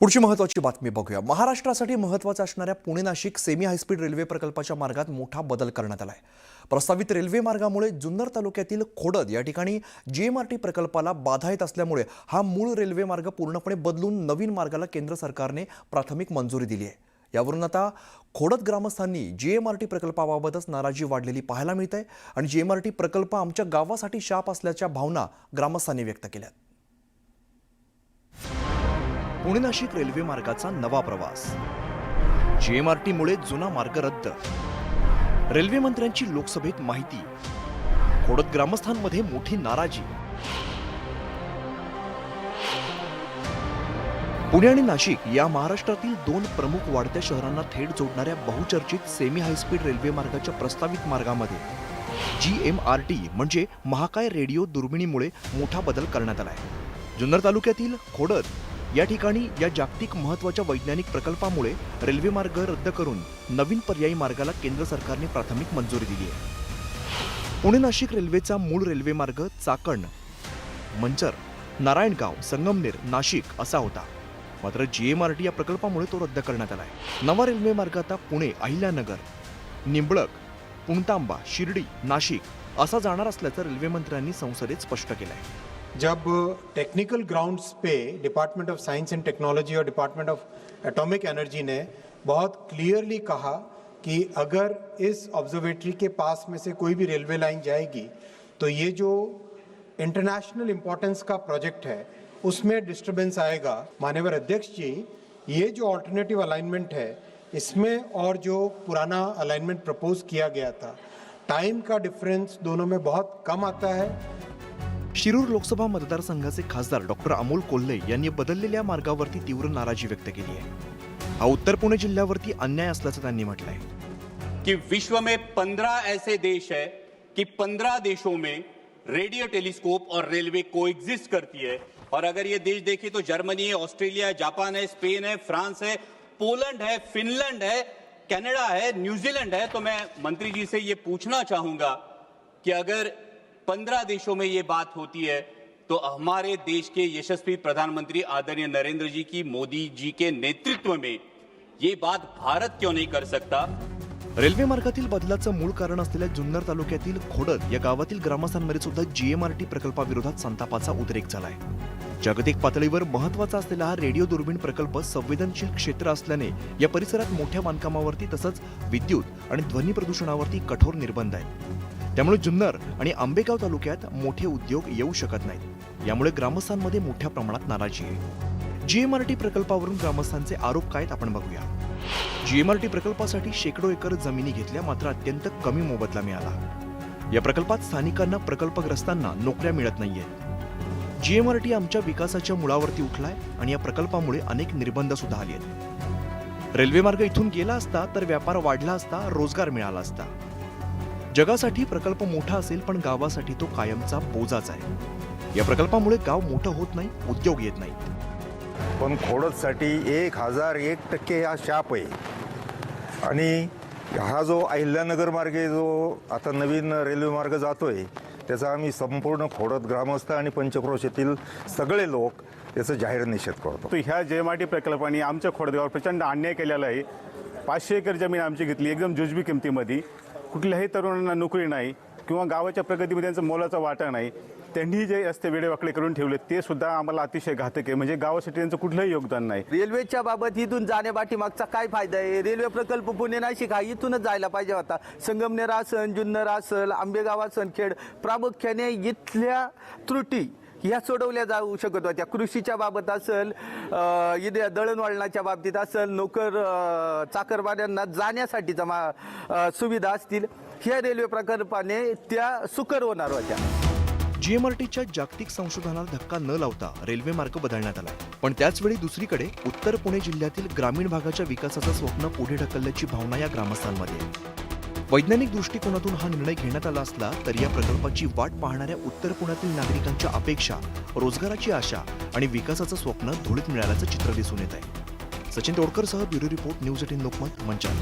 पुढची महत्वाची बातमी बघूया. महाराष्ट्रासाठी महत्त्वाचा असणाऱ्या Pune Nashik semi high speed railway प्रकल्पाच्या मार्गात मोठा बदल करण्यात आला आहे प्रस्तावित रेल्वे मार्गामुळे जुन्नर तालुक्यातील खोडद या ठिकाणी जीएमआरटी प्रकल्पाला बाधा येत असल्यामुळे हा मूळ रेल्वे मार्ग पूर्णपणे बदलून नवीन मार्गाला केंद्र सरकारने प्राथमिक मंजुरी दिली आहे. यावरून आता खोडद ग्रामस्थांनी जीएमआरटी प्रकल्पाबाबतच नाराजी वाढलेली पाहायला मिळत आहे आणि टी प्रकल्प आमच्या गावासाठी शाप असल्याच्या भावना ग्रामस्थांनी व्यक्त केल्यात. पुणे नाशिक रेल्वे मार्गाचा नवा प्रवास. जीएमआरटीमुळे जुना मार्ग रद्द. रेल्वे मंत्र्यांची लोकसभेत माहिती. खोडद ग्रामस्थांमध्ये मोठी नाराजी. पुणे आणि नाशिक या महाराष्ट्रातील दोन प्रमुख वाढत्या शहरांना थेट जोडणाऱ्या बहुचर्चित सेमी हायस्पीड रेल्वे मार्गाच्या प्रस्तावित मार्गामध्ये. जी एम आर टी म्हणजे महाकाय रेडिओ दुर्बिणीमुळे मोठा बदल करण्यात आला आहे जुन्नर तालुक्यातील खोडद या ठिकाणी या जागतिक महत्त्वाच्या वैज्ञानिक प्रकल्पामुळे रेल्वे मार्ग रद्द करून नवीन पर्यायी मार्गाला केंद्र सरकारने प्राथमिक मंजुरी दिली आहे. पुणे नाशिक रेल्वेचा मूळ रेल्वे मार्ग चाकण मंचर नारायणगाव संगमनेर नाशिक असा होता. मात्र जीएमआरटी या प्रकल्पामुळे तो रद्द करण्यात आला आहे. नवा रेल्वे मार्ग आता पुणे अहिल्यानगर निंबळक पुणतांबा शिर्डी नाशिक असा जाणार असल्याचं रेल्वे मंत्र्यांनी संसदेत स्पष्ट केलं आहे जब technical grounds pay department of science and technology और डिपार्टमेंट ऑफ़ एटॉमिक एनर्जी ने बहुत क्लियरली कहा कि अगर इस ऑब्जर्वेटरी के पास में से कोई भी रेलवे लाइन जाएगी तो ये जो इंटरनेशनल इम्पोर्टेंस का प्रोजेक्ट है, उसमें डिस्टरबेंस आएगा। मान्यवर अध्यक्ष जी, ये जो ऑल्टरनेटिव अलाइनमेंट है, इसमें और जो पुराना अलाइनमेंट प्रपोज किया गया था टाइम का डिफरेंस दोनों में बहुत कम आता है। शिरूर लोकसभा मतदारसंघाचे खासदार डॉक्टर अमोल कोल्हे यांनी बदललेल्या मार्गावरती तीव्र नाराजी व्यक्त केली आहे. हा उत्तर पुणे जिल्ह्यावरती अन्याय असल्याचं त्यांनी म्हटलंय. कि विश्व में पंद्रह ऐसे देश है कि पंद्रह देशों में रेडियो टेलीस्कोप और रेलवे को एग्जिस्ट करती है। और अगर ये देश देखें तो जर्मनी है, ऑस्ट्रेलिया है जापान है, स्पेन है, फ्रांस है, पोलैंड है, फिनलैंड है, कनाडा है, न्यूजीलैंड है। तो मैं मंत्री जी से ये पूछना चाहूँगा कि अगर पंद्रह देशों में ये बात होती है तो हमारे देश के यशस्वी प्रधानमंत्री आदरणीय नरेंद्र जी की मोदी जी के नेतृत्व में ये बात भारत क्यों नहीं कर सकता? रेल्वे मार्गातील बदलाचं मूळ कारण असलेल्या जुन्नर तालुक्यातील खोडद या गावातील ग्रामस्थांमध्ये सुद्धा जीएमआरटी प्रकल्पाविरोधात संतापाचा उद्रेक झालाय. जागतिक पातळीवर महत्त्वाचा असलेला हा रेडिओ दुर्बीण प्रकल्प संवेदनशील क्षेत्र असल्याने या परिसरात मोठ्या बांधकामावरती तसंच विद्युत आणि ध्वनी प्रदूषणावरती कठोर निर्बंध आहेत. त्यामुळे जुन्नर आणि आंबेगाव तालुक्यात मोठे उद्योग येऊ शकत नाहीत. यामुळे ग्रामस्थांमध्ये मोठ्या प्रमाणात नाराजी आहे. जीएमआरटी प्रकल्पावरून ग्रामस्थांचे आरोप काय आपण बघूया. जीएमआरटी प्रकल्पासाठी शेकडो एकर जमिनी घेतल्या मात्र अत्यंत कमी मोबदला मिळाला. या प्रकल्पात स्थानिकांना प्रकल्पग्रस्तांना नोकऱ्या मिळत नाहीयेत. जीएमआरटी आमच्या विकासाच्या मुळावरती उठलाय आणि या प्रकल्पामुळे अनेक निर्बंध सुद्धा आले आहेत रेल्वे मार्ग इथून गेला असता तर व्यापार वाढला असता रोजगार मिळाला असता. जगासाठी प्रकल्प मोठा असेल पण गावासाठी तो कायमचा बोजाच आहे. या प्रकल्पामुळे गाव मोठं होत नाही उद्योग येत नाहीत पण खोडदसाठी एक हजार एक टक्के हा शाप आहे. आणि हा जो अहिल्यानगर मार्गे जो आता नवीन रेल्वे मार्ग जातोय त्याचा आम्ही संपूर्ण खोडद ग्रामस्थ आणि पंचक्रोशीतील सगळे लोक त्याचा जाहीर निषेध करतो. तो ह्या जेएमआरटी प्रकल्पाने आमच्या खोडगावावर प्रचंड अन्याय केलेला आहे. पाचशे एकर जमीन आमची घेतली एकदम जुजबी किमतीमध्ये. कुठल्याही तरुणांना नोकरी नाही किंवा गावाच्या प्रगतीमध्ये त्यांचा मोलाचा वाटा नाही त्यांनी जे असते वेडेवाकडे करून ठेवले ते सुद्धा आम्हाला अतिशय घातक आहे. म्हणजे गावासाठी त्यांचं कुठलंही योगदान नाही. रेल्वेच्या बाबत इथून जाण्यापाठीमागचा काय फायदा आहे? रेल्वे प्रकल्प पुणे नाशिक हा इथूनच जायला पाहिजे होता. संगमनेर असन जुन्नर असल आंबेगाव असन खेड प्रामुख्याने इथल्या त्रुटी ह्या सोडवल्या जाऊ शकत होत्या. कृषीच्या बाबत असेल इथे दळणवळणाच्या बाबतीत असेल नोकर चाकरवाड्यांना जाण्यासाठीचा मा सुविधा असतील ह्या रेल्वे प्रकल्पाने त्या सुकर होणार होत्या. जीएमआरटीच्या जागतिक संशोधनाला धक्का न लावता रेल्वे मार्ग बदलण्यात आला पण त्याचवेळी दुसरीकडे उत्तर पुणे जिल्ह्यातील ग्रामीण भागाच्या विकासाचं स्वप्न पुढे ढकलल्याची भावना या ग्रामस्थांमध्ये आहे. वैज्ञानिक दृष्टिकोनातून हा निर्णय घेण्यात आला असला तर या प्रकल्पाची वाट पाहणाऱ्या उत्तर पुण्यातील नागरिकांच्या अपेक्षा रोजगाराची आशा आणि विकासाचं स्वप्न धुळीत मिळाल्याचं चित्र दिसून येत आहे. Sachin तोडकरसह bureau report news eighteen Lokmat Manchar